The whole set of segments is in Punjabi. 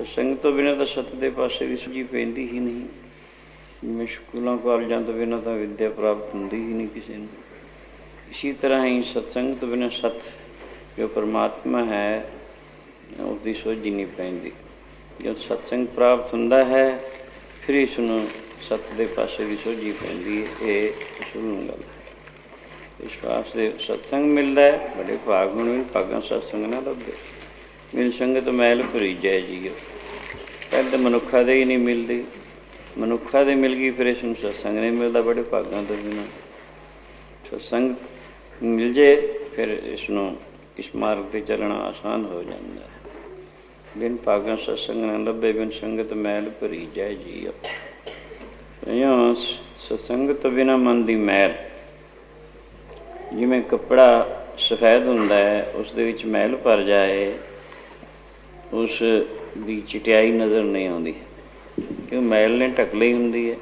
ਸਤਸੰਗ ਤੋਂ ਬਿਨਾਂ ਤਾਂ ਸਤ ਦੇ ਪਾਸੇ ਵੀ ਸੁਝੀ ਪੈਂਦੀ ਹੀ ਨਹੀਂ। ਜਿਵੇਂ ਸਕੂਲਾਂ, ਕਾਲਜਾਂ ਤੋਂ ਬਿਨਾਂ ਤਾਂ ਵਿੱਦਿਆ ਪ੍ਰਾਪਤ ਹੁੰਦੀ ਹੀ ਨਹੀਂ ਕਿਸੇ ਨੂੰ। ਇਸੇ ਤਰ੍ਹਾਂ ਹੀ ਸਤਸੰਗ ਤੋਂ ਬਿਨਾਂ ਸਤ ਜੋ ਪਰਮਾਤਮਾ ਹੈ ਉਸ ਦੀ ਸੋਝੀ ਨਹੀਂ ਪੈਂਦੀ। ਜਦ ਸਤਸੰਗ ਪ੍ਰਾਪਤ ਹੁੰਦਾ ਹੈ, ਫਿਰ ਇਸ ਨੂੰ ਸਤ ਦੇ ਪਾਸੇ ਵੀ ਸੋਝੀ ਪੈਂਦੀ ਹੈ। ਇਹ ਅਸੂਲ ਗੱਲ ਹੈ। ਵਿਸ਼ਵਾਸ ਵਾਸਤੇ ਸਤਸੰਗ ਮਿਲਦਾ ਹੈ ਬੜੇ ਭਾਗ ਨੂੰ ਵੀ ਭਾਗਾਂ ਸਤਸੰਗ ਨਾ ਲੱਭਦੇ। ਮਿਲ ਸੰਗਤ ਮੈਲ ਭਰੀ ਜੈ। ਜੀਓ ਪਹਿਲੇ ਤਾਂ ਮਨੁੱਖਾਂ ਦੇ ਹੀ ਨਹੀਂ ਮਿਲਦੀ। ਮਨੁੱਖਾਂ ਦੇ ਮਿਲ ਗਈ ਫਿਰ ਇਸ ਨੂੰ ਸਤਸੰਗ ਨਹੀਂ ਮਿਲਦਾ ਬੜੇ ਭਾਗਾਂ ਤੋਂ ਬਿਨਾਂ। ਸਤਸੰਗ ਮਿਲ ਜੇ ਫਿਰ ਇਸ ਨੂੰ ਇਸ ਮਾਰਗ ਤੇ ਚੱਲਣਾ ਆਸਾਨ ਹੋ ਜਾਂਦਾ ਹੈ। ਬਿਨ ਭਾਗਾਂ ਸਤਸੰਗ ਨਾ ਲੱਭੇ, ਬਿਨ ਸੰਗਤ ਮੈਲ ਭਰੀ ਜੈ ਜੀਓ ਇਉਂ ਸਤਸੰਗ ਤੋਂ ਬਿਨਾਂ ਮਨ ਦੀ ਮੈਲ। ਜਿਵੇਂ ਕੱਪੜਾ ਸਫੈਦ ਹੁੰਦਾ ਹੈ, ਉਸ ਦੇ ਵਿੱਚ ਮੈਲ ਭਰ ਜਾਏ ਉਸ ਦੀ ਚਟਿਆਈ ਨਜ਼ਰ ਨਹੀਂ ਆਉਂਦੀ। ਕਿਉਂ ਮੈਲ ਨੇ ਢੱਕ ਲਈ ਹੁੰਦੀ ਹੈ?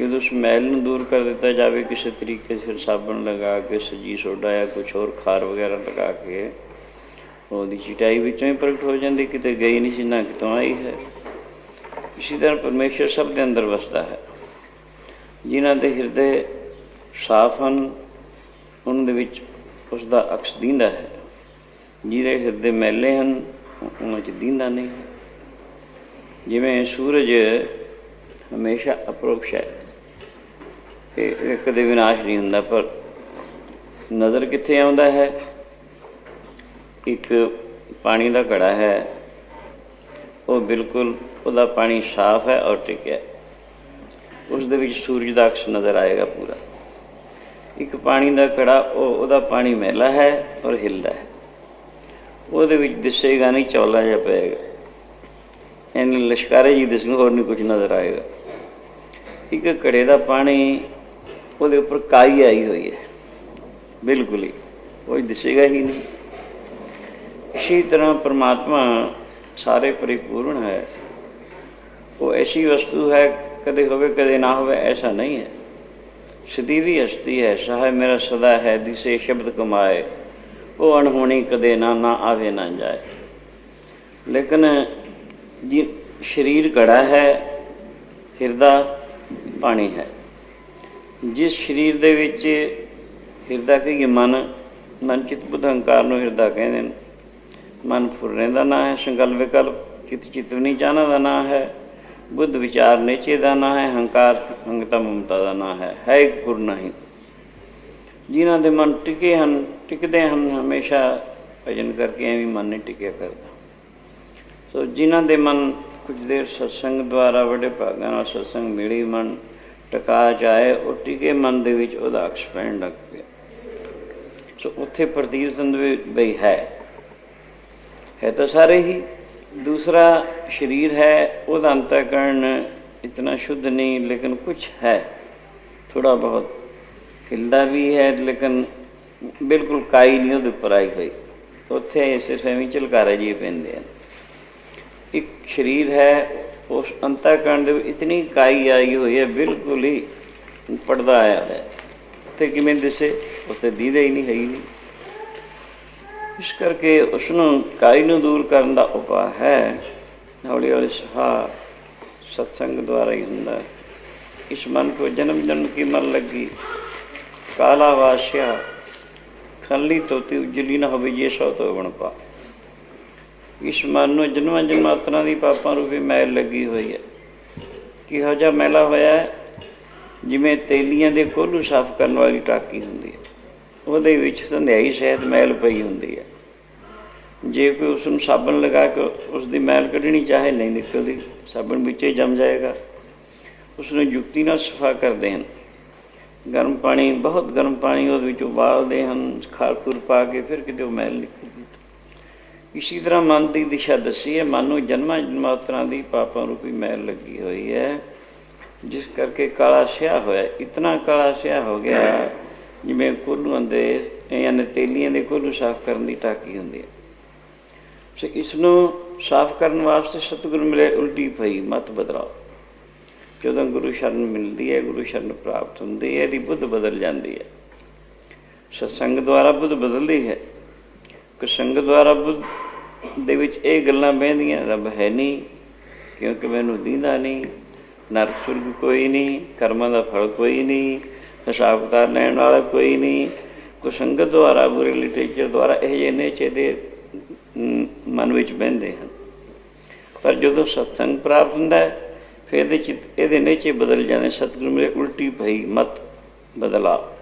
ਜਦੋਂ ਉਸ ਮੈਲ ਨੂੰ ਦੂਰ ਕਰ ਦਿੱਤਾ ਜਾਵੇ, ਕਿਸੇ ਤਰੀਕੇ ਸਿਰ ਸਾਬਣ ਲਗਾ ਕੇ, ਸਜੀ ਸੋਡਾ ਜਾਂ ਕੁਝ ਹੋਰ ਖਾਰ ਵਗੈਰਾ ਲਗਾ ਕੇ, ਉਹਦੀ ਚਟਾਈ ਵਿੱਚੋਂ ਹੀ ਪ੍ਰਗਟ ਹੋ ਜਾਂਦੀ, ਕਿਤੇ ਗਈ ਨਹੀਂ ਸੀ, ਨਾ ਕਿਤੋਂ ਆਈ ਹੈ। ਇਸੇ ਤਰ੍ਹਾਂ ਪਰਮੇਸ਼ਰ ਸਭ ਦੇ ਅੰਦਰ ਵਸਦਾ ਹੈ। ਜਿਨ੍ਹਾਂ ਦੇ ਹਿਰਦੇ ਸਾਫ਼ ਹਨ, ਉਹਨਾਂ ਦੇ ਵਿੱਚ ਉਸ ਦਾ ਅਕਸ ਦਿੰਦਾ ਹੈ। ਜਿਹਦੇ ਹਿਰਦੇ ਮੈਲੇ ਹਨ ਉਹਨਾਂ 'ਚ ਦਿੰਦਾ ਨਹੀਂ ਜਿਵੇਂ ਸੂਰਜ ਹਮੇਸ਼ਾ ਅਪਰੋਕਸ਼ ਹੈ। ਇਹ ਕਦੇ ਵਿਨਾਸ਼ ਨਹੀਂ ਹੁੰਦਾ, ਪਰ ਨਜ਼ਰ ਕਿੱਥੇ ਆਉਂਦਾ ਹੈ? ਇੱਕ ਪਾਣੀ ਦਾ ਘੜਾ ਹੈ। ਉਹ ਬਿਲਕੁਲ ਉਹਦਾ ਪਾਣੀ ਸਾਫ਼ ਹੈ ਔਰ ਟਿਕਿਆ ਉਸ ਦੇ ਵਿੱਚ ਸੂਰਜ ਦਾ ਅਕਸ ਨਜ਼ਰ ਆਏਗਾ ਪੂਰਾ। ਇੱਕ ਪਾਣੀ ਦਾ ਘੜਾ, ਉਹ ਉਹਦਾ ਪਾਣੀ ਮੈਲਾ ਹੈ ਔਰ ਹਿੱਲਦਾ ਹੈ। ਉਹਦੇ ਵਿੱਚ ਦਿਸੇਗਾ ਨਹੀਂ, ਚੌਲਾ ਜਿਹਾ ਪਏਗਾ। ਇਹਨੇ ਲਸ਼ਕਾਰੇ ਜੀ ਦਿਸਣ ਹੋਰ ਨਹੀਂ ਕੁਝ ਨਜ਼ਰ ਆਏਗਾ। ਇੱਕ ਘੜੇ ਦਾ ਪਾਣੀ ਉਹਦੇ ਉੱਪਰ ਕਾਈ ਆਈ ਹੋਈ ਹੈ। ਬਿਲਕੁਲ ਹੀ, ਕੋਈ ਦਿਸੇਗਾ ਹੀ ਨਹੀਂ। ਇਸੇ ਤਰ੍ਹਾਂ ਪ੍ਰਮਾਤਮਾ ਸਾਰੇ ਪਰਿਪੂਰਨ ਹੈ। ਉਹ ਐਸੀ ਵਸਤੂ ਹੈ, ਕਦੇ ਹੋਵੇ, ਕਦੇ ਨਾ ਹੋਵੇ, ਐਸਾ ਨਹੀਂ ਹੈ। ਸਦੀਵੀ ਹਸਤੀ ਹੈ, ਸਹਾਇ ਮੇਰਾ ਸਦਾ ਹੈ, ਦਿਸੇ ਸ਼ਬਦ ਕਮਾਏ। ਉਹ ਅਣਹੋਣੀ ਕਦੇ ਨਾ ਨਾ ਆਵੇ ਨਾ ਜਾਏ। ਲੇਕਿਨ ਜੀ ਸਰੀਰ ਘੜਾ ਹੈ, ਹਿਰਦਾ ਪਾਣੀ ਹੈ। ਜਿਸ ਸਰੀਰ ਦੇ ਵਿੱਚ ਹਿਰਦਾ ਕਹੀਏ ਮਨ ਮਨ ਚਿਤ ਬੁੱਧ ਹੰਕਾਰ ਨੂੰ ਹਿਰਦਾ ਕਹਿੰਦੇ ਨੇ। ਮਨ ਫੁਰਨੇ ਦਾ ਨਾਂ ਹੈ ਸੰਕਲਪ ਵਿਕਲਪ ਚਿਤ ਚਿਤਵਨੀ ਚਾਹਨਾ ਦਾ ਨਾਂ ਹੈ। ਬੁੱਧ ਵਿਚਾਰ ਨੇਚੇ ਦਾ ਨਾਂ ਹੈ, ਹੰਕਾਰ ਹੰਗਤਾ ਮਮਤਾ ਦਾ ਨਾਂ ਹੈ। ਹੈ ਇੱਕ ਗੁਰ ਨਹੀਂ। ਜਿਨ੍ਹਾਂ ਦੇ ਮਨ ਟਿਕੇ ਹਨ ਟਿਕਦੇ ਹਨ, ਹਮੇਸ਼ਾ ਭਜਨ ਕਰਕੇ ਐਵੇਂ ਮਨ ਨਹੀਂ ਟਿਕਿਆ ਕਰਦਾ। ਸੋ ਜਿਨ੍ਹਾਂ ਦੇ ਮਨ ਕੁਝ ਦੇਰ ਸਤਸੰਗ ਦੁਆਰਾ, ਵੱਡੇ ਭਾਗਾਂ ਨਾਲ ਸਤਸੰਗ ਮਿਲੀ ਮਨ ਟਿਕਾ ਜਾਏ, ਉਹ ਟਿਕੇ ਮਨ ਦੇ ਵਿੱਚ, ਉਹਦਾ ਅਕਸ ਪੈਣ ਲੱਗ ਪਿਆ। ਸੋ ਉੱਥੇ ਪ੍ਰਤੀਤ ਹੁੰਦੇ ਬਈ ਹੈ। ਹੈ ਤਾਂ ਸਾਰੇ ਹੀ। ਦੂਸਰਾ ਸਰੀਰ ਹੈ, ਉਹਦਾ ਅੰਤਕਰਨ ਇਤਨਾ ਸ਼ੁੱਧ ਨਹੀਂ, ਲੇਕਿਨ ਕੁਝ ਹੈ। ਥੋੜਾ ਬਹੁਤ। ਹਿਲਦਾ ਵੀ ਹੈ, ਲੇਕਿਨ ਬਿਲਕੁਲ ਕਾਈ ਨਹੀਂ, ਉਹਦੇ ਉੱਪਰ ਆਈ ਹੋਈ। ਉੱਥੇ ਸਿਰਫ ਐਵੇਂ ਝਲਕਾਰੇ ਜੀ ਪੈਂਦੇ ਹਨ ਇੱਕ ਸਰੀਰ ਹੈ, ਉਸ ਅੰਤਕਰਨ ਦੇ ਵਿੱਚ ਇਤਨੀ ਕਾਈ ਆਈ ਹੋਈ ਹੈ, ਬਿਲਕੁਲ ਹੀ ਪਰਦਾ ਆਇਆ ਹੈ। ਤੇ ਕਿਵੇਂ ਦਿਸੇ? ਉੱਤੇ ਦੀਦੇ ਹੀ ਨਹੀਂ ਹੈ ਇਸ ਕਰਕੇ ਉਸ ਨੂੰ ਕਾਈ ਨੂੰ ਦੂਰ ਕਰਨ ਦਾ ਉਪਾਅ ਹੈ। ਹੌਲੀ ਹੌਲੀ ਸਹਾ ਸਤਸੰਗ ਦੁਆਰਾ ਹੀ ਹੁੰਦਾ ਇਸ ਮਨ ਕੋ ਜਨਮ ਜਨਮ ਕੀ ਮਨ ਲੱਗੀ। ਕਾਲਾ ਵਾਸਿਆ ਖੱਲੀ ਤੋਤੀ ਉਜਲੀ ਨਾ ਹੋਵੇ ਜੇ ਸੋ ਤੋ ਬਣ ਪਾ। ਇਸ ਮਨ ਨੂੰ ਜਨਮਾਂ ਜਨਮਾਤਰਾਂ ਦੀ ਪਾਪਾਂ ਰੂਪੀ ਮੈਲ ਲੱਗੀ ਹੋਈ ਹੈ। ਕਿਹੋ ਜਿਹਾ ਮੈਲਾ ਹੋਇਆ ਹੈ, ਜਿਵੇਂ ਤੇਲੀਆਂ ਦੇ ਕੋਲੂ ਸਾਫ਼ ਕਰਨ ਵਾਲੀ ਟਾਕੀ ਹੁੰਦੀ ਹੈ। ਉਹਦੇ ਵਿੱਚ ਸੰਧਿਆਈ ਸ਼ਹਿਤ ਮੈਲ ਪਈ ਹੁੰਦੀ ਹੈ। ਜੇ ਕੋਈ ਉਸ ਨੂੰ ਸਾਬਣ ਲਗਾ ਕੇ ਉਸ ਦੀ ਮੈਲ ਕੱਢਣੀ ਚਾਹੇ, ਨਹੀਂ ਨਿਕਲਦੀ, ਸਾਬਣ ਵਿੱਚੇ ਜੰਮ ਜਾਏਗਾ। ਉਸ ਨੂੰ ਜੁਗਤੀ ਨਾਲ ਸਫਾ ਕਰਦੇ ਹਨ। ਗਰਮ ਪਾਣੀ, ਬਹੁਤ ਗਰਮ ਪਾਣੀ ਉਹਦੇ ਵਿੱਚ ਉਬਾਲਦੇ ਹਨ, ਖਾਰ ਖੂਰ ਪਾ ਕੇ ਫਿਰ ਕਿਤੇ ਉਹ ਮੈਲ ਨਿਕਲਦੀ ਇਸੇ ਤਰ੍ਹਾਂ ਮਨ ਦੀ ਦਿਸ਼ਾ ਦੱਸੀ ਹੈ, ਮਨ ਨੂੰ ਜਨਮਾਂ ਜਨਮਾਤਰਾਂ ਦੀ ਪਾਪਾਂ ਰੂਪੀ ਮੈਲ ਲੱਗੀ ਹੋਈ ਹੈ, ਜਿਸ ਕਰਕੇ ਕਾਲਾ ਸਿਆ ਹੋਇਆ। ਇਤਨਾ ਕਾਲਾ ਸਿਆ ਹੋ ਗਿਆ ਜਿਵੇਂ ਕੋਲੂਆਂ ਦੇ ਯਾਨੀ ਤੇਲੀਆਂ ਦੇ ਕੋਲੂ ਸਾਫ਼ ਕਰਨ ਦੀ ਟਾਕੀ ਹੁੰਦੀ ਹੈ। ਸੋ ਇਸ ਨੂੰ ਸਾਫ਼ ਕਰਨ ਵਾਸਤੇ ਸਤਿਗੁਰੂ ਮਿਲੇ ਉਲਟੀ ਪਈ, ਮਤ ਬਦਲਾਓ। ਜਦੋਂ ਗੁਰੂ ਸ਼ਰਨ ਮਿਲਦੀ ਹੈ, ਗੁਰੂ ਸ਼ਰਨ ਪ੍ਰਾਪਤ ਹੁੰਦੀ ਹੈ, ਇਹਦੀ ਬੁੱਧ ਬਦਲ ਜਾਂਦੀ ਹੈ। ਸਤਸੰਗ ਦੁਆਰਾ ਬੁੱਧ ਬਦਲਦੀ ਹੈ। ਕਿ ਸੰਗ ਦੁਆਰਾ ਬੁੱਧ ਦੇ ਵਿੱਚ ਇਹ ਗੱਲਾਂ ਬਹਿੰਦੀਆਂ, ਰੱਬ ਹੈ ਨਹੀਂ, ਕਿਉਂਕਿ ਮੈਨੂੰ ਦੀਂਦਾ ਨਹੀਂ, ਨਰਕ ਸੁਰਗ ਕੋਈ ਨਹੀਂ, ਕਰਮਾਂ ਦਾ ਫਲ ਕੋਈ ਨਹੀਂ, ਹਿਸਾਬ ਕਿਤਾਬ ਲੈਣ ਵਾਲਾ ਕੋਈ ਨਹੀਂ। ਕੋ ਸੰਗਤ ਦੁਆਰਾ ਬੁਰੇ ਲਿਟਰੇਚਰ ਦੁਆਰਾ ਇਹ ਜਿਹੇ ਨੇਚੇ ਦੇ ਮਨ ਵਿੱਚ ਬਹਿੰਦੇ ਹਨ। ਪਰ ਜਦੋਂ ਸਤਸੰਗ ਪ੍ਰਾਪਤ ਹੁੰਦਾ ਹੈ ਫਿਰ ਇਹਦੇ ਚ, ਇਹਦੇ ਨੇਚੇ ਬਦਲ ਜਾਂਦੇ ਸਤਿਗੁਰੂ ਮਿਲੇ, ਉਲਟੀ ਭਈ ਮਤ ਬਦਲਾ।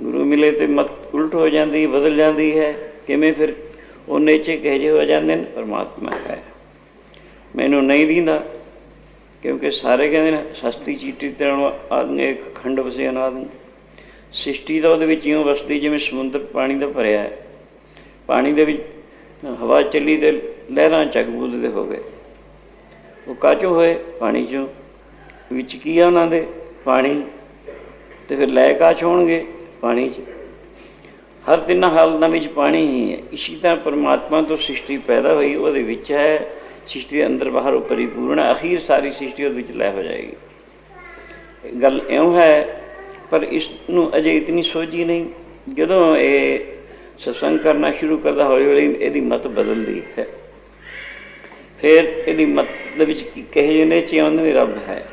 ਗੁਰੂ ਮਿਲੇ ਤੇ ਮਤ ਉਲਟ ਹੋ ਜਾਂਦੀ, ਬਦਲ ਜਾਂਦੀ ਹੈ। ਕਿਵੇਂ ਫਿਰ? ਉਹ ਨੇਚੇ ਕਹੇ ਜਿਹੇ ਹੋ ਜਾਂਦੇ ਨੇ, ਪਰਮਾਤਮਾ ਹੈ। ਮੈਨੂੰ ਨਹੀਂ ਦਿੰਦਾ, ਕਿਉਂਕਿ ਸਾਰੇ ਕਹਿੰਦੇ ਨੇ, ਸਸਤੀ ਚੀਟੀ ਤੇ ਆਦਮੀ ਇੱਕ ਖੰਡ ਵਸੇ ਅਨਾਦਿ ਸ੍ਰਿਸ਼ਟੀ ਦਾ ਉਹਦੇ ਵਿੱਚ ਇਉਂ ਵਸਦੀ ਜਿਵੇਂ ਸਮੁੰਦਰ ਪਾਣੀ ਦਾ ਭਰਿਆ ਹੈ। ਪਾਣੀ ਦੇ ਵਿੱਚ ਹਵਾ ਚੱਲੀ ਤੇ ਲਹਿਰਾਂ ਚੱਕ ਬੁੱਧਦੇ ਹੋ ਗਏ। ਉਹ ਕਾਚੋਂ ਹੋਏ ਪਾਣੀ ਚੋਂ, ਵਿੱਚ ਕੀ ਆ ਉਹਨਾਂ ਦੇ? ਪਾਣੀ। ਤੇ ਫਿਰ ਲੈ ਕਾਚ ਹੋਣਗੇ ਪਾਣੀ 'ਚ। ਹਰ ਤਿੰਨਾਂ ਹਾਲਤਾਂ ਵਿੱਚ ਪਾਣੀ ਹੀ ਹੈ। ਇਸੇ ਤਰ੍ਹਾਂ ਪਰਮਾਤਮਾ ਤੋਂ ਸ੍ਰਿਸ਼ਟੀ ਪੈਦਾ ਹੋਈ, ਉਹਦੇ ਵਿੱਚ ਹੈ। ਸ੍ਰਿਸ਼ਟੀ ਦੇ ਅੰਦਰ ਬਾਹਰ ਉਹ ਪਰਿਪੂਰਨ ਹੈ ਅਖੀਰ ਸਾਰੀ ਸ੍ਰਿਸ਼ਟੀ ਉਹਦੇ ਵਿੱਚ ਲੈ ਹੋ ਜਾਏਗੀ। ਗੱਲ ਇਉਂ ਹੈ, ਪਰ ਇਸ ਨੂੰ ਅਜੇ ਇਤਨੀ ਸੋਝੀ ਨਹੀਂ। ਜਦੋਂ ਇਹ ਸਤਸੰਗ ਕਰਨਾ ਸ਼ੁਰੂ ਕਰਦਾ ਹੌਲੀ ਹੌਲੀ ਇਹਦੀ ਮਤ ਬਦਲਦੀ ਹੈ। ਫਿਰ ਇਹਦੀ ਮਤ ਦੇ ਵਿੱਚ ਕੀ ਕਹੇ ਜਿਹੇ ਨੇ ਵੀ ਰੱਬ ਹੈ।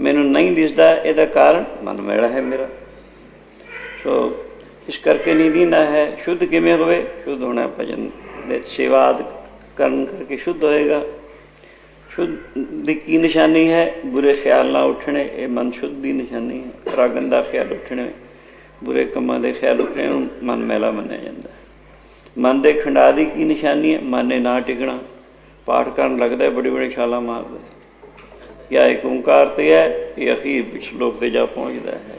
ਮੈਨੂੰ ਨਹੀਂ ਦਿਸਦਾ ਇਹਦਾ ਕਾਰਨ, ਮਨ ਮੈਲਾ ਹੈ ਮੇਰਾ। ਸੋ ਇਸ ਕਰਕੇ ਨਹੀਂ ਦਿੰਦਾ ਹੈ, ਸ਼ੁੱਧ ਕਿਵੇਂ ਹੋਵੇ? ਸ਼ੁੱਧ ਹੋਣਾ ਭਜਨ ਦੇ ਸੇਵਾਦ ਕਰਨ ਕਰਕੇ ਸ਼ੁੱਧ ਹੋਏਗਾ। ਸ਼ੁੱਧ ਦੀ ਕੀ ਨਿਸ਼ਾਨੀ ਹੈ? ਬੁਰੇ ਖਿਆਲ ਨਾ ਉੱਠਣੇ, ਇਹ ਮਨ ਸ਼ੁੱਧ ਦੀ ਨਿਸ਼ਾਨੀ ਹੈ। ਰਾਗਨ ਦਾ ਖਿਆਲ ਉੱਠਣੇ, ਬੁਰੇ ਕੰਮਾਂ ਦੇ ਖਿਆਲ ਉੱਠਣੇ ਨੂੰ ਮਨ ਮੈਲਾ ਮੰਨਿਆ ਜਾਂਦਾ ਮਨ ਦੇ ਖੰਡਾ ਦੀ ਕੀ ਨਿਸ਼ਾਨੀ ਹੈ? ਮਨ ਨੇ ਨਾ ਟਿਕਣਾ। ਪਾਠ ਕਰਨ ਲੱਗਦਾ ਹੈ ਬੜੀ ਬੜੀ ਛਾਲਾਂ ਮਾਰਦਾ ਹੈ। ਜਾਂ ਇੱਕ ਓੰਕਾਰ ਤੇ ਹੈ, ਇਹ ਅਖੀਰ ਵਿੱਚ ਸ਼ਲੋਕ ਤੇ ਜਾ ਪਹੁੰਚਦਾ ਹੈ।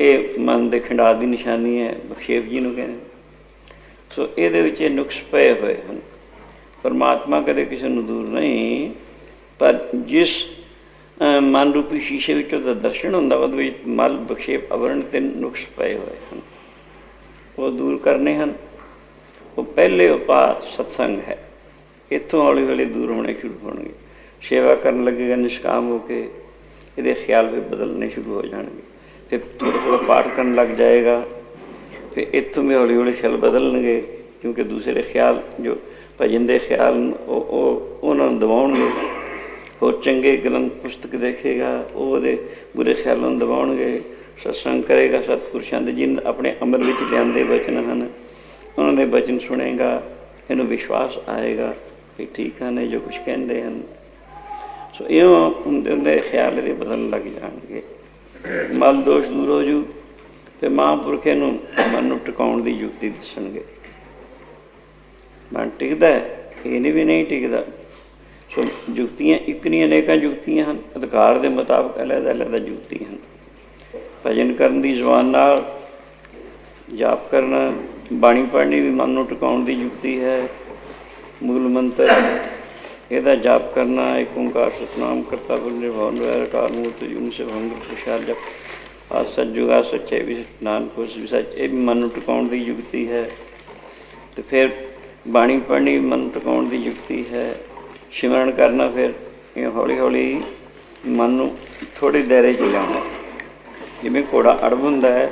ਇਹ ਮਨ ਦੇ ਖੰਡਾ ਦੀ ਨਿਸ਼ਾਨੀ ਹੈ ਬਖਸ਼ੇਪ ਜੀ ਨੂੰ ਕਹਿੰਦੇ ਸੋ ਇਹਦੇ ਵਿੱਚ ਇਹ ਨੁਕਸ ਪਏ ਹੋਏ ਹਨ। ਪਰਮਾਤਮਾ ਕਦੇ ਕਿਸੇ ਨੂੰ ਦੂਰ ਨਹੀਂ, ਪਰ ਜਿਸ ਮਨ ਰੂਪੀ ਸ਼ੀਸ਼ੇ ਵਿੱਚੋਂ ਦਾ ਦਰਸ਼ਨ ਹੁੰਦਾ, ਉਹਦੇ ਵਿੱਚ ਮਲ ਬਖਸ਼ੇਪ ਅਵਰਣ ਤੇ ਨੁਕਸ ਪਏ ਹੋਏ ਹਨ। ਉਹ ਦੂਰ ਕਰਨੇ ਹਨ। ਉਹ ਪਹਿਲੇ ਉਪਾਅ ਸਤਸੰਗ ਹੈ। ਇੱਥੋਂ ਹੌਲੀ ਹੌਲੀ ਦੂਰ ਹੋਣੇ ਸ਼ੁਰੂ ਹੋਣਗੇ। ਸੇਵਾ ਕਰਨ ਲੱਗੇਗਾ, ਨਿਸ਼ਕਾਮ ਹੋ ਕੇ ਇਹਦੇ ਖਿਆਲ ਵੀ ਬਦਲਣੇ ਸ਼ੁਰੂ ਹੋ ਜਾਣਗੇ। ਫਿਰ ਥੋੜਾ ਥੋੜਾ ਪਾਠ ਕਰਨ ਲੱਗ ਜਾਏਗਾ। ਫਿਰ ਇੱਥੋਂ ਵੀ ਹੌਲੀ ਹੌਲੀ ਖਿਆਲ ਬਦਲਣਗੇ, ਕਿਉਂਕਿ ਦੂਸਰੇ ਖਿਆਲ ਜੋ ਭਜਨ ਦੇ ਖਿਆਲ ਉਹ ਉਹ, ਉਹਨਾਂ ਨੂੰ ਦਬਾਉਣਗੇ। ਹੋਰ ਚੰਗੇ ਗ੍ਰੰਥ ਪੁਸਤਕ ਦੇਖੇਗਾ, ਉਹ ਉਹਦੇ ਬੁਰੇ ਖਿਆਲਾਂ ਨੂੰ ਦਬਾਉਣਗੇ। ਸਤਸੰਗ ਕਰੇਗਾ, ਸਤਪੁਰਸ਼ਾਂ ਦੇ ਜਿਨ ਆਪਣੇ ਅਮਲ ਵਿੱਚ ਲਿਆਂਦੇ ਵਚਨ ਹਨ, ਉਹਨਾਂ ਦੇ ਵਚਨ ਸੁਣੇਗਾ, ਇਹਨੂੰ ਵਿਸ਼ਵਾਸ ਆਏਗਾ। ਵੀ ਠੀਕ ਹਨ ਜੋ ਕੁਝ ਕਹਿੰਦੇ ਹਨ। ਸੋ ਇਹ ਹੁੰਦੇ ਹੁੰਦੇ ਖਿਆਲ ਦੇ ਬਦਲਣ ਲੱਗ ਜਾਣਗੇ। ਮਲ ਦੋਸ਼ ਦੂਰ ਹੋ ਜੂ ਤੇ ਮਹਾਂਪੁਰਖ ਨੂੰ ਮਨ ਨੂੰ ਟਿਕਾਉਣ ਦੀ ਯੁਕਤੀ ਦੱਸਣਗੇ। ਮਨ ਟਿਕਦਾ ਹੈ, ਇਹ ਨਹੀਂ ਵੀ ਨਹੀਂ ਟਿਕਦਾ। ਸੋ ਯੁਕਤੀਆਂ ਇੱਕ ਨਹੀਂ ਅਨੇਕਾਂ ਯੁਕਤੀਆਂ ਹਨ। ਅਧਿਕਾਰ ਦੇ ਮੁਤਾਬਕ ਅਲੱਗ ਅਲੱਗ ਯੁਕਤੀਆਂ ਹਨ। ਭਜਨ ਕਰਨ ਦੀ ਜ਼ੁਬਾਨ ਨਾਲ ਜਾਪ ਕਰਨਾ ਬਾਣੀ ਪੜ੍ਹਨੀ ਵੀ ਮਨ ਨੂੰ ਟਿਕਾਉਣ ਦੀ ਯੁਕਤੀ ਹੈ। ਮੂਲ ਮੰਤਰ ਇਹਦਾ ਜਾਪ ਕਰਨਾ ਏਕ ਓੰਕਾਰ ਸਤਨਾਮ ਕਰਤਾ ਪੁਰਖ ਨਿਰਭਉ ਨਿਰਵੈਰ ਮੂਰਤਿ ਜੁਨ ਸੇ ਭੰਗ ਪ੍ਰਸਾਦ ਜਪ। ਆ ਸੱਜੁਗਾ ਸੱਚੇ ਵੀ ਨਾਨਕ ਉਸ ਵੀ ਸੱਚ, ਇਹ ਵੀ ਮਨ ਨੂੰ ਟਿਕਾਉਣ ਦੀ ਯੁਕਤੀ ਹੈ। ਤੇ ਫਿਰ ਬਾਣੀ ਪੜ੍ਹਨੀ ਮਨ ਨੂੰ ਟਿਕਾਉਣ ਦੀ ਯੁਕਤੀ ਹੈ। ਸਿਮਰਨ ਕਰਨਾ ਫਿਰ ਇਹ ਹੌਲੀ ਹੌਲੀ ਮਨ ਨੂੰ ਥੋੜੇ ਦਾਇਰੇ 'ਚ ਲਿਆਉਣਾ। ਜਿਵੇਂ ਘੋੜਾ ਅੜਬ ਹੁੰਦਾ ਹੈ,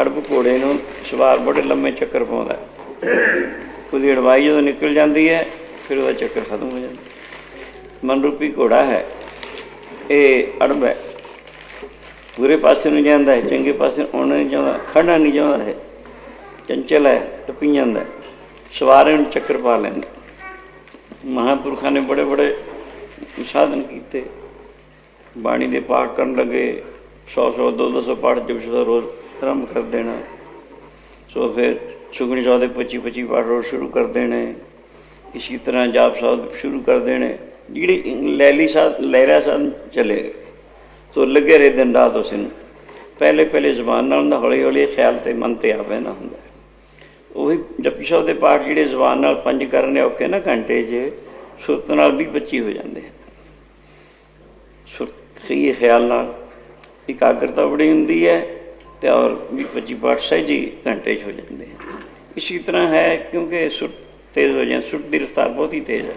ਅੜਬ ਘੋੜੇ ਨੂੰ ਸਵਾਰ ਬੜੇ ਲੰਮੇ ਚੱਕਰ ਪਾਉਂਦਾ ਹੈ। ਉਹਦੀ ਅੜਵਾਈ ਜਦੋਂ ਨਿਕਲ ਜਾਂਦੀ ਹੈ, ਫਿਰ ਉਹਦਾ ਚੱਕਰ ਖਤਮ ਹੋ ਜਾਂਦਾ। ਮਨ ਰੂਪੀ ਘੋੜਾ ਹੈ। ਇਹ ਅੜਬ ਹੈ। ਬੁਰੇ ਪਾਸੇ ਨੂੰ ਜਾਂਦਾ ਹੈ, ਚੰਗੇ ਪਾਸੇ ਨੂੰ ਆਉਣਾ ਨਹੀਂ ਚਾਹੁੰਦਾ ਖੜਨਾ ਨਹੀਂ ਚਾਹੁੰਦਾ ਹੈ। ਚੰਚਲ ਹੈ, ਟੱਪੀ ਜਾਂਦਾ ਹੈ। ਸਵਾਰੇ ਨੂੰ ਚੱਕਰ ਪਾ ਲੈਂਦਾ ਮਹਾਂਪੁਰਖਾਂ ਨੇ ਬੜੇ ਬੜੇ ਸਾਧਨ ਕੀਤੇ। ਬਾਣੀ ਦੇ ਪਾਠ ਕਰਨ ਲੱਗੇ। 100 100 200 200 ਪਾਠ ਜਪਜੀ ਰੋਜ਼ ਆਰੰਭ ਕਰ ਦੇਣਾ। ਸੋ ਫਿਰ ਸੁਖਣੀ ਸਾਹਿਬ ਦੇ 25 25 ਪਾਠ ਰੋਜ਼ ਸ਼ੁਰੂ ਕਰਦੇ ਨੇ। ਇਸੇ ਤਰ੍ਹਾਂ ਜਾਪ ਸਾਹਿਬ ਸ਼ੁਰੂ ਕਰ ਦੇਣੇ ਜਿਹੜੇ ਲੈਲੀ ਸਾਹਿਬ, ਲਹਿਰਾ ਸਾਹਿਬ ਚਲੇ ਗਏ। ਸੋ ਲੱਗੇ ਰਹੇ ਦਿਨ ਰਾਤ ਉਸ ਨੂੰ ਪਹਿਲੇ ਪਹਿਲੇ ਜ਼ਬਾਨ ਨਾਲ ਹੁੰਦਾ ਹੌਲੀ ਹੌਲੀ ਖਿਆਲ ਤੇ ਮਨ ਤੇ ਆ ਪੈਂਦਾ ਹੁੰਦਾ ਉਹੀ ਜਪਜੀ ਸਾਹਿਬ ਦੇ ਪਾਠ ਜਿਹੜੇ ਜ਼ਬਾਨ ਨਾਲ ਪੰਜ ਕਰਨੇ ਔਖੇ ਨਾ ਘੰਟੇ 'ਚ ਸੁਰਤ ਨਾਲ ਵੀ 25 ਹੋ ਜਾਂਦੇ ਹਨ। ਸੁਰਤ ਸਹੀ ਖਿਆਲ ਨਾਲ ਇਕਾਗਰਤਾ ਬੜੀ ਹੁੰਦੀ ਹੈ ਤੇ ਔਰ ਵੀ 25 ਪਾਠ ਸਹਿਜੀ ਘੰਟੇ 'ਚ ਹੋ ਜਾਂਦੇ ਹਨ। ਇਸੇ ਤਰ੍ਹਾਂ ਹੈ ਕਿਉਂਕਿ ਸੁਰਤ ਤੇਜ਼ ਹੋ ਜਾਂ ਸੁਰਤ ਦੀ ਰਫ਼ਤਾਰ ਬਹੁਤ ਹੀ ਤੇਜ਼ ਹੈ।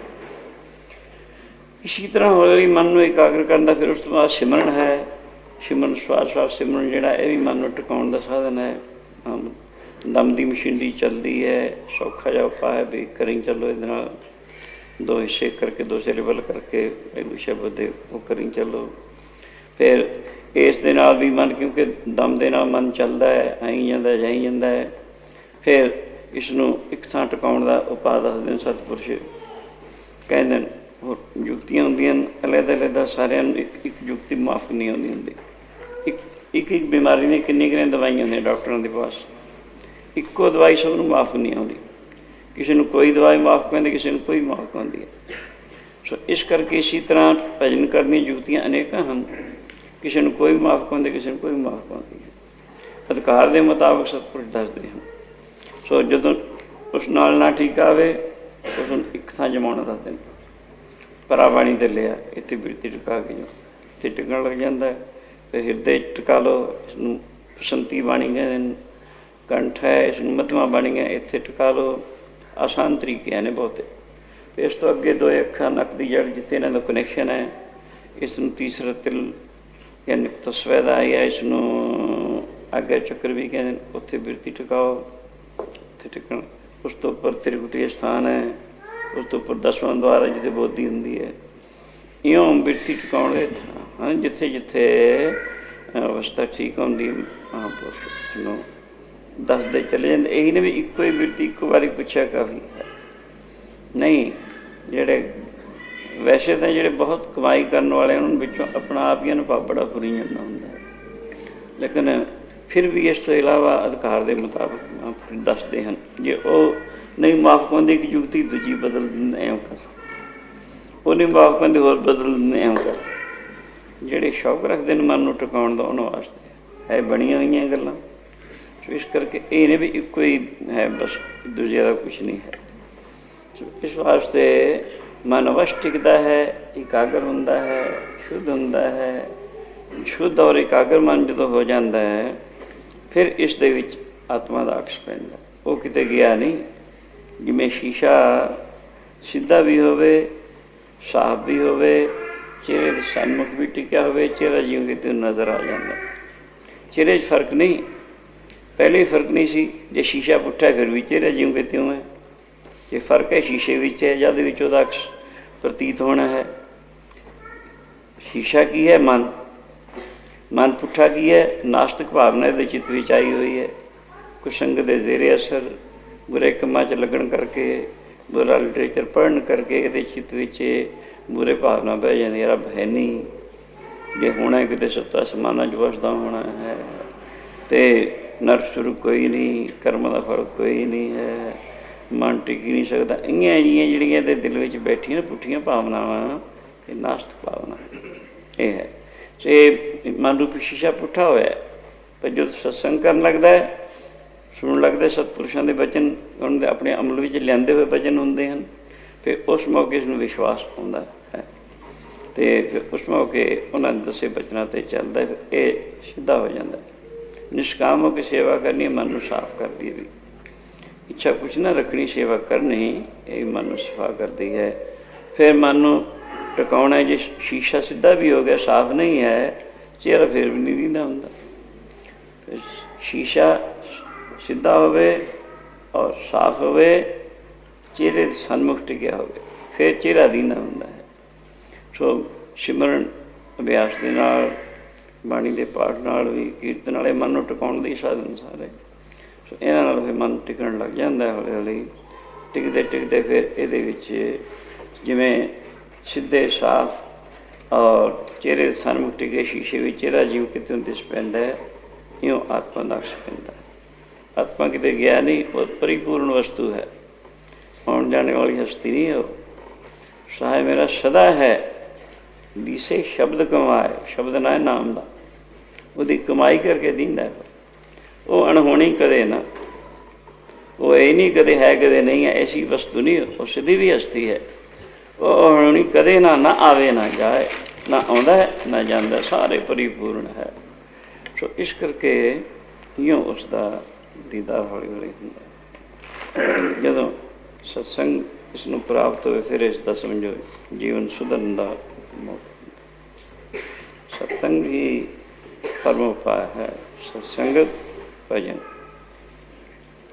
ਇਸੇ ਤਰ੍ਹਾਂ ਹੌਲੀ ਮਨ ਨੂੰ ਇਕਾਗਰ ਕਰਨ ਦਾ ਫਿਰ ਉਸ ਤੋਂ ਬਾਅਦ ਸਿਮਰਨ ਹੈ। ਸਿਮਰਨ ਸਵਾਸ ਸਵਾਸ ਸਿਮਰਨ ਜਿਹੜਾ ਇਹ ਵੀ ਮਨ ਨੂੰ ਟਿਕਾਉਣ ਦਾ ਸਾਧਨ ਹੈ। ਦਮ ਦੀ ਮਸ਼ੀਨਰੀ ਚੱਲਦੀ ਹੈ, ਸੌਖਾ ਜਿਹਾ ਉਪਾਅ ਹੈ ਵੀ ਕਰੀ ਚੱਲੋ ਇਹਦੇ ਨਾਲ। ਦੋ ਹਿੱਸੇ ਕਰਕੇ, ਦੋ ਸਿਲੇਬਲ ਕਰਕੇ, ਇੱਕ ਸ਼ਬਦ ਦੇ ਉਹ ਕਰੀ ਚੱਲੋ। ਫਿਰ ਇਸ ਦੇ ਨਾਲ ਵੀ ਮਨ, ਕਿਉਂਕਿ ਦਮ ਦੇ ਨਾਲ ਮਨ ਚੱਲਦਾ ਹੈ, ਆਈ ਜਾਂਦਾ, ਜਾਈ ਜਾਂਦਾ ਹੈ। ਫਿਰ ਇਸ ਨੂੰ ਇੱਕ ਥਾਂ ਟਿਕਾਉਣ ਦਾ ਉਪਾਅ ਦੱਸਦੇ ਨੇ ਸਤਪੁਰਸ਼। ਕਹਿੰਦੇ ਨੇ, ਹੋਰ ਯੁਕਤੀਆਂ ਹੁੰਦੀਆਂ ਨੇ, ਅਲੱਗ-ਅਲੱਗ ਸਾਰਿਆਂ ਨੂੰ ਇੱਕ ਇੱਕ ਯੁਕਤੀ ਮਾਫ ਨਹੀਂ ਹੁੰਦੀ ਹੁੰਦੀ। ਇੱਕ ਇੱਕ ਇੱਕ ਬਿਮਾਰੀ ਦੀਆਂ ਕਿੰਨੀ ਕਿੰਨੀਆਂ ਦਵਾਈਆਂ ਨੇ ਡਾਕਟਰਾਂ ਦੇ ਪਾਸ। ਇੱਕੋ ਦਵਾਈ ਸਭ ਨੂੰ ਮਾਫ ਨਹੀਂ ਆਉਂਦੀ। ਕਿਸੇ ਨੂੰ ਕੋਈ ਦਵਾਈ ਮਾਫ ਕਹਿੰਦੇ ਕਿਸੇ ਨੂੰ ਕੋਈ ਮਾਫ ਕਹਿੰਦੀ ਹੈ। ਸੋ ਇਸ ਕਰਕੇ ਇਸੇ ਤਰ੍ਹਾਂ ਭਜਨ ਕਰਨ ਦੀਆਂ ਯੁਕਤੀਆਂ ਅਨੇਕਾਂ ਹਨ। ਕਿਸੇ ਨੂੰ ਕੋਈ ਮਾਫ ਕਹਿੰਦੇ ਕਿਸੇ ਨੂੰ ਕੋਈ ਮਾਫ ਕਹਿੰਦੀ ਹੈ। ਅਧਿਕਾਰ ਦੇ ਮੁਤਾਬਕ ਸਤਪੁਰਸ਼ ਦੱਸਦੇ ਹਨ। ਸੋ ਜਦੋਂ ਉਸ ਨਾਲ ਨਾ ਠੀਕ ਆਵੇ, ਉਸ ਨੂੰ ਇੱਕ ਥਾਂ ਜਮਾਉਣਾ ਦਾ ਦਿਨ ਪਰਾਵਾਣੀ ਤੇ ਲਿਆ, ਇੱਥੇ ਬਿਰਤੀ ਟਿਕਾ ਕੇ ਜੋ ਇੱਥੇ ਟਿਕਣ ਲੱਗ ਜਾਂਦਾ ਹੈ ਫਿਰ ਹਿਰਦੇ 'ਚ ਟਿਕਾ ਲਓ, ਇਸ ਨੂੰ ਬਸੰਤੀ ਬਾਣੀ ਕਹਿੰਦੇ ਨੇ, ਕੰਠ ਹੈ, ਇਸ ਨੂੰ ਮਧਮਾ ਬਾਣੀ ਹੈ ਇੱਥੇ ਟਿਕਾ ਲਓ। ਆਸਾਨ ਤਰੀਕੇ ਨੇ ਬਹੁਤੇ। ਇਸ ਤੋਂ ਅੱਗੇ ਦੋ ਅੱਖਾਂ, ਨੱਕ ਦੀ ਜੜ ਜਿੱਥੇ ਇਹਨਾਂ ਦਾ ਕਨੈਕਸ਼ਨ ਹੈ, ਇਸ ਨੂੰ ਤੀਸਰਾ ਤਿਲ ਯਾਨੀ ਤਸਵੈਦਾ ਹੈ ਇਸ ਨੂੰ ਅੱਗੇ ਚੱਕਰ ਵੀ ਕਹਿੰਦੇ ਨੇ, ਉੱਥੇ ਬਿਰਤੀ ਟਿਕਾਓ। ਉੱਥੇ ਟਿਕਣ ਉਸ ਤੋਂ ਉੱਪਰ ਤ੍ਰਿਕੁਟੀ ਸਥਾਨ ਹੈ। ਉਸ ਤੋਂ ਉੱਪਰ ਦਸਵਾਂ ਦਵਾਰ ਹੈ ਜਿੱਥੇ ਬੋਧੀ ਹੁੰਦੀ ਹੈ। ਇਉਂ ਬਿਰਤੀ ਟਿਕਾਉਣ ਦੇ ਥਾਂ ਜਿੱਥੇ ਜਿੱਥੇ ਅਵਸਥਾ ਠੀਕ ਹੁੰਦੀ ਮਹਾਂਪੁਰਸ਼ ਨੂੰ ਦੱਸਦੇ ਚਲੇ ਜਾਂਦੇ। ਇਹੀ ਨੇ ਵੀ ਇੱਕੋ ਹੀ ਬਿਰਤੀ, ਇੱਕੋ ਵਾਰੀ ਪੁੱਛਿਆ ਕਾਫੀ ਹੈ। ਨਹੀਂ, ਜਿਹੜੇ ਵੈਸੇ ਤਾਂ ਜਿਹੜੇ ਬਹੁਤ ਕਮਾਈ ਕਰਨ ਵਾਲੇ ਉਹਨਾਂ ਵਿੱਚੋਂ ਆਪਣਾ ਆਪ ਹੀ ਅਨੁਭਵ ਬੜਾ ਫੁਰੀ ਜਾਂਦਾ ਹੁੰਦਾ ਲੇਕਿਨ ਫਿਰ ਵੀ ਇਸ ਤੋਂ ਇਲਾਵਾ ਅਧਿਕਾਰ ਦੇ ਮੁਤਾਬਕ ਦੱਸਦੇ ਹਨ। ਜੇ ਉਹ ਨਹੀਂ ਮਾਫ ਕਰਦੇ ਕਿ ਯੁਕਤੀ ਦੂਜੀ ਬਦਲ ਦਿੰਦੇ, ਐਂ ਕਰ। ਉਹ ਨਹੀਂ ਮਾਫ ਕਰਦੇ, ਹੋਰ ਬਦਲ ਦਿੰਦੇ, ਐਂ ਕਰ। ਜਿਹੜੇ ਸ਼ੌਕ ਰੱਖਦੇ ਨੇ ਮਨ ਨੂੰ ਟਿਕਾਉਣ ਦਾ, ਉਹਨਾਂ ਵਾਸਤੇ ਹੈ ਬਣੀਆਂ ਹੋਈਆਂ ਗੱਲਾਂ। ਸੋ ਇਸ ਕਰਕੇ ਇਹ ਨੇ ਵੀ ਇੱਕੋ ਹੀ ਹੈ, ਬਸ ਦੂਜੇ ਦਾ ਕੁਝ ਨਹੀਂ ਹੈ। ਸੋ ਇਸ ਵਾਸਤੇ ਮਨ ਅਵਸ਼ ਟਿਕਦਾ ਹੈ, ਇਕਾਗਰ ਹੁੰਦਾ ਹੈ, ਸ਼ੁੱਧ ਹੁੰਦਾ ਹੈ। ਸ਼ੁੱਧ ਔਰ ਇਕਾਗਰ ਮਨ ਜਦੋਂ ਹੋ ਜਾਂਦਾ ਹੈ, ਫਿਰ ਇਸ ਦੇ ਵਿੱਚ ਆਤਮਾ ਦਾ ਅਕਸ਼ ਪੈਂਦਾ। ਉਹ ਕਿਤੇ ਗਿਆ ਨਹੀਂ, ਜਿਵੇਂ ਸ਼ੀਸ਼ਾ ਸਿੱਧਾ ਵੀ ਹੋਵੇ, ਸਾਫ਼ ਵੀ ਹੋਵੇ, ਚਿਹਰੇ ਦੇ ਸਨਮੁਖ ਵੀ ਟਿਕਿਆ ਹੋਵੇ, ਚਿਹਰਾ ਜਿਉਂ ਕਿਤੇ ਨਜ਼ਰ ਆ ਜਾਂਦਾ। ਚਿਹਰੇ 'ਚ ਫ਼ਰਕ ਨਹੀਂ, ਪਹਿਲੇ ਹੀ ਫ਼ਰਕ ਨਹੀਂ ਸੀ। ਜੇ ਸ਼ੀਸ਼ਾ ਪੁੱਠਾ ਫਿਰ ਵੀ ਚਿਹਰਾ ਜਿਉਂ ਕਿਤੇ ਹੈ ਜੇ ਫ਼ਰਕ ਹੈ, ਸ਼ੀਸ਼ੇ ਵਿੱਚ ਹੈ, ਜਦ ਵਿੱਚ ਉਹਦਾ ਅਕਸ਼ ਪ੍ਰਤੀਤ ਹੋਣਾ ਹੈ। ਸ਼ੀਸ਼ਾ ਕੀ ਹੈ? ਮਨ। ਮਨ ਪੁੱਠਾ ਕੀ ਹੈ? ਨਾਸਤਿਕ ਭਾਵਨਾ ਇਹਦੇ ਚਿੱਤ ਵਿੱਚ ਆਈ ਹੋਈ ਹੈ। ਕੁਸੰਗ ਦੇ ਜ਼ੇਰੇ ਅਸਰ, ਬੁਰੇ ਕੰਮਾਂ 'ਚ ਲੱਗਣ ਕਰਕੇ, ਬੁਰਾ ਲਿਟਰੇਚਰ ਪੜ੍ਹਨ ਕਰਕੇ ਇਹਦੇ ਚਿੱਤ ਵਿੱਚ ਬੁਰੇ ਭਾਵਨਾ ਬਹਿ ਜਾਂਦੀ ਹੈ, ਰੱਬ ਹੈ ਨਹੀਂ। ਜੇ ਹੋਣਾ ਕਿਤੇ ਸੱਤਾ ਸਮਾਨਾ 'ਚ ਵਸਦਾ ਹੋਣਾ ਹੈ, ਤੇ ਨਰਕ ਕੋਈ ਨਹੀਂ, ਕਰਮ ਦਾ ਫ਼ਰਕ ਕੋਈ ਨਹੀਂ ਹੈ, ਮਨ ਟਿਕ ਨਹੀਂ ਸਕਦਾ। ਇੰਨੀਆਂ ਜੀਆਂ ਜਿਹੜੀਆਂ ਇਹਦੇ ਦਿਲ ਵਿੱਚ ਬੈਠੀਆਂ ਪੁੱਠੀਆਂ ਭਾਵਨਾਵਾਂ, ਇਹ ਨਾਸਤਿਕ ਭਾਵਨਾ ਇਹ ਹੈ। ਤੇ ਮਨ ਰੂਪੀ ਸ਼ੀਸ਼ਾ ਪੁੱਠਾ ਹੋਇਆ ਪਰ ਜਦੋਂ ਸਤਸੰਗ ਕਰਨ ਲੱਗਦਾ ਹੈ ਸੁਣਨ ਲੱਗਦਾ ਸਤਪੁਰਸ਼ਾਂ ਦੇ ਵਚਨ ਉਹਨਾਂ ਦੇ ਆਪਣੇ ਅਮਲ ਵਿੱਚ ਲਿਆਂਦੇ ਹੋਏ ਵਚਨ ਹੁੰਦੇ ਹਨ ਫਿਰ ਉਸ ਮੌਕੇ ਇਸ ਨੂੰ ਵਿਸ਼ਵਾਸ ਆਉਂਦਾ ਹੈ। ਤੇ ਫਿਰ ਉਸ ਮੌਕੇ ਉਹਨਾਂ ਦੱਸੇ ਬਚਨਾਂ ਤੇ ਚੱਲਦਾ ਫਿਰ ਇਹ ਸਿੱਧਾ ਹੋ ਜਾਂਦਾ ਨਿਸ਼ਕਾਮ ਹੋ ਕੇ ਸੇਵਾ ਕਰਨੀ ਮਨ ਨੂੰ ਸਾਫ਼ ਕਰਦੀ ਹੈ ਵੀ। ਇੱਛਾ ਕੁਛ ਨਾ ਰੱਖਣੀ, ਸੇਵਾ ਕਰਨੀ, ਇਹ ਮਨ ਨੂੰ ਸਫਾ ਕਰਦੀ ਹੈ। ਫਿਰ ਮਨ ਨੂੰ ਟਿਕਾਉਣਾ ਜੇ ਸ਼ੀਸ਼ਾ ਸਿੱਧਾ ਵੀ ਹੋ ਗਿਆ, ਸਾਫ਼ ਨਹੀਂ ਹੈ, ਚਿਹਰਾ ਫਿਰ ਵੀ ਨਹੀਂ ਦਿੰਦਾ ਹੁੰਦਾ ਸ਼ੀਸ਼ਾ ਸਿੱਧਾ ਹੋਵੇ ਔਰ ਸਾਫ਼ ਹੋਵੇ, ਚਿਹਰੇ ਦੇ ਸਨਮੁਖ ਟਿਕਿਆ ਹੋਵੇ, ਫਿਰ ਚਿਹਰਾ ਦੀਨਾ ਹੁੰਦਾ ਹੈ। ਸੋ ਸਿਮਰਨ ਅਭਿਆਸ ਦੇ ਨਾਲ, ਬਾਣੀ ਦੇ ਪਾਠ ਨਾਲ ਵੀ ਕੀਰਤਨ ਵਾਲੇ ਮਨ ਨੂੰ ਟਿਕਾਉਣ ਦੇ ਸਾਧਨ ਸਾਰੇ। ਸੋ ਇਹਨਾਂ ਨਾਲ ਫਿਰ ਮਨ ਟਿਕਣ ਲੱਗ ਜਾਂਦਾ ਹੌਲੀ ਹੌਲੀ ਟਿਕਦੇ ਟਿਕਦੇ ਫਿਰ ਇਹਦੇ ਵਿੱਚ ਜਿਵੇਂ ਸਿੱਧੇ, ਸਾਫ਼ ਔਰ ਚਿਹਰੇ ਦੇ ਸਨਮੁਖ ਟਿਕੇ, ਸ਼ੀਸ਼ੇ ਵਿੱਚ ਚਿਹਰਾ ਜਿਉ ਕਿਤੇ ਦਿਸ ਪੈਂਦਾ ਹੈ, ਇਉਂ ਆਤਮਾ ਦਾ ਅਕਸ਼ ਪੈਂਦਾ ਆਤਮਾ ਕਿਤੇ ਗਿਆ ਨਹੀਂ, ਉਹ ਪਰਿਪੂਰਨ ਵਸਤੂ ਹੈ। ਆਉਣ ਜਾਣੇ ਵਾਲੀ ਹਸਤੀ ਨਹੀਂ ਹੈ ਉਹ। ਸਹਾਇ ਮੇਰਾ ਸਦਾ ਹੈ, ਦਿਸੇ ਸ਼ਬਦ ਕਮਾਏ, ਸ਼ਬਦ ਨਾ ਹੈ ਨਾਮ ਦਾ। ਉਹਦੀ ਕਮਾਈ ਕਰਕੇ ਦਿੰਦਾ ਉਹ ਅਣਹੋਣੀ ਕਦੇ ਨਾ। ਉਹ ਇਹ ਨਹੀਂ ਕਦੇ ਹੈ, ਕਦੇ ਨਹੀਂ ਹੈ, ਐਸੀ ਵਸਤੂ ਨਹੀਂ, ਉਹ ਸਿੱਧੀ ਵੀ ਹਸਤੀ ਹੈ। ਉਹ ਅਣਹੋਣੀ ਕਦੇ ਨਾ ਨਾ ਆਵੇ, ਨਾ ਜਾਏ, ਨਾ ਆਉਂਦਾ ਹੈ, ਨਾ ਜਾਂਦਾ, ਸਾਰੇ ਪਰਿਪੂਰਨ ਹੈ। ਸੋ ਇਸ ਕਰਕੇ ਇਉਂ ਉਸ ਦਾ ਦੀਦਾਰ ਹੌਲੀ ਹੌਲੀ ਹੁੰਦਾ ਜਦੋਂ ਸਤਸੰਗ ਇਸ ਨੂੰ ਪ੍ਰਾਪਤ ਹੋਵੇ ਫਿਰ ਇਸ ਦਾ ਸਮਝੋ, ਜੀਵਨ ਸੁਧਰਨ ਦਾ ਮੌਕਾ ਸਤਸੰਗ ਹੀ ਪਰਮ ਉਪਾਅ ਹੈ ਸਤਸੰਗਤ ਭਜਨ।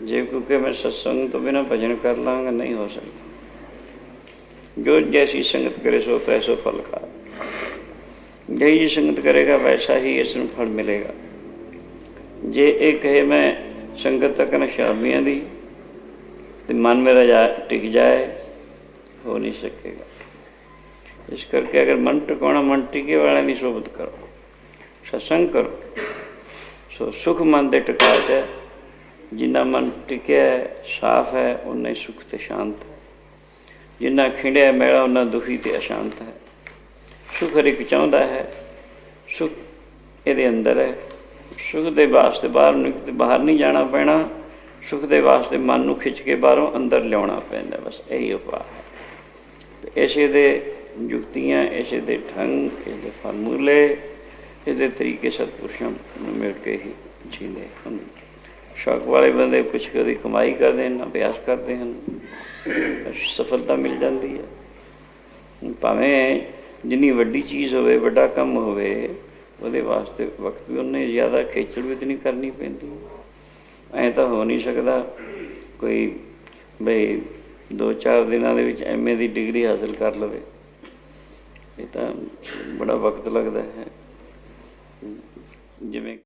ਜੇ ਕਿਉਂਕਿ ਮੈਂ ਸਤਸੰਗ ਤੋਂ ਬਿਨਾਂ ਭਜਨ ਕਰ ਲਾਂਗਾ, ਨਹੀਂ ਹੋ ਸਕਦਾ। ਜੋ ਜੈਸੀ ਸੰਗਤ ਕਰੇ, ਸੋ ਤੈਸੋ ਫਲ ਖਾ ਜਿਹੀ ਜੀ ਸੰਗਤ ਕਰੇਗਾ, ਵੈਸਾ ਹੀ ਇਸ ਨੂੰ ਫਲ ਮਿਲੇਗਾ। ਜੇ ਇਹ ਕਹੇ ਮੈਂ ਸੰਗਤ ਤੱਕ ਨਾ ਸ਼ਾਮੀਆਂ ਦੀ ਤੇ ਮਨ ਮੇਰਾ ਜਾ ਟਿਕ ਜਾਏ ਹੋ ਨਹੀਂ ਸਕੇਗਾ। ਇਸ ਕਰਕੇ ਅਗਰ ਮਨ ਟਿਕਾਉਣਾ ਮਨ ਟਿਕੇ ਵਾਲਿਆਂ ਦੀ ਸੋਬਤ ਕਰੋ ਸਤਸੰਗ ਕਰੋ। ਸੋ ਸੁਖ ਮਨ ਦੇ ਟਿਕਾ ਚ ਹੈ ਜਿੰਨਾ ਮਨ ਟਿਕਿਆ ਹੈ, ਸਾਫ਼ ਹੈ ਉਨਾ ਹੀ ਸੁਖ ਤੇ ਸ਼ਾਂਤ ਹੈ। ਜਿੰਨਾ ਖਿੰਡਿਆ ਮੈਲਾ ਉਨਾ ਦੁਖੀ ਤੇ ਅਸ਼ਾਂਤ ਹੈ। ਸੁਖ ਹਰ ਇੱਕ ਚਾਹੁੰਦਾ ਹੈ ਸੁਖ ਇਹਦੇ ਅੰਦਰ ਹੈ। ਸੁਖ ਦੇ ਵਾਸਤੇ ਬਾਹਰ ਨੂੰ ਬਾਹਰ ਨਹੀਂ ਜਾਣਾ ਪੈਣਾ। ਸੁਖ ਦੇ ਵਾਸਤੇ ਮਨ ਨੂੰ ਖਿੱਚ ਕੇ ਬਾਹਰੋਂ ਅੰਦਰ ਲਿਆਉਣਾ ਪੈਂਦਾ, ਬਸ ਇਹੀ ਉਪਾਅ ਹੈ। ਇਸੇ ਦੇ ਯੁਕਤੀਆਂ, ਇਸੇ ਦੇ ਢੰਗ, ਇਸੇ ਫਾਰਮੂਲੇ, ਇਸੇ ਤਰੀਕੇ ਸਤਪੁਰਸ਼ਾਂ ਨੂੰ ਮਿਲ ਕੇ ਹੀ ਜੀਂਦੇ ਹਨ। ਸ਼ੌਕ ਵਾਲੇ ਬੰਦੇ ਕੁਛ ਕਦੀ ਕਮਾਈ ਕਰਦੇ ਹਨ, ਅਭਿਆਸ ਕਰਦੇ ਹਨ, ਸਫਲਤਾ ਮਿਲ ਜਾਂਦੀ ਹੈ। ਭਾਵੇਂ ਜਿੰਨੀ ਵੱਡੀ ਚੀਜ਼ ਹੋਵੇ, ਵੱਡਾ ਕੰਮ ਹੋਵੇ ਉਹਦੇ ਵਾਸਤੇ ਵਕਤ ਵੀ ਉਹਨੇ ਜ਼ਿਆਦਾ ਖੇਚਲ ਵੀ ਤਾਂ ਨਹੀਂ ਕਰਨੀ ਪੈਂਦੀ। ਐ ਤਾਂ ਹੋ ਨਹੀਂ ਸਕਦਾ ਕੋਈ ਬਈ ਦੋ ਚਾਰ ਦਿਨਾਂ ਦੇ ਵਿੱਚ ਐਮਏ ਦੀ ਡਿਗਰੀ ਹਾਸਲ ਕਰ ਲਵੇ। ਇਹ ਤਾਂ ਬੜਾ ਵਕਤ ਲੱਗਦਾ ਹੈ। ਜਿਵੇਂ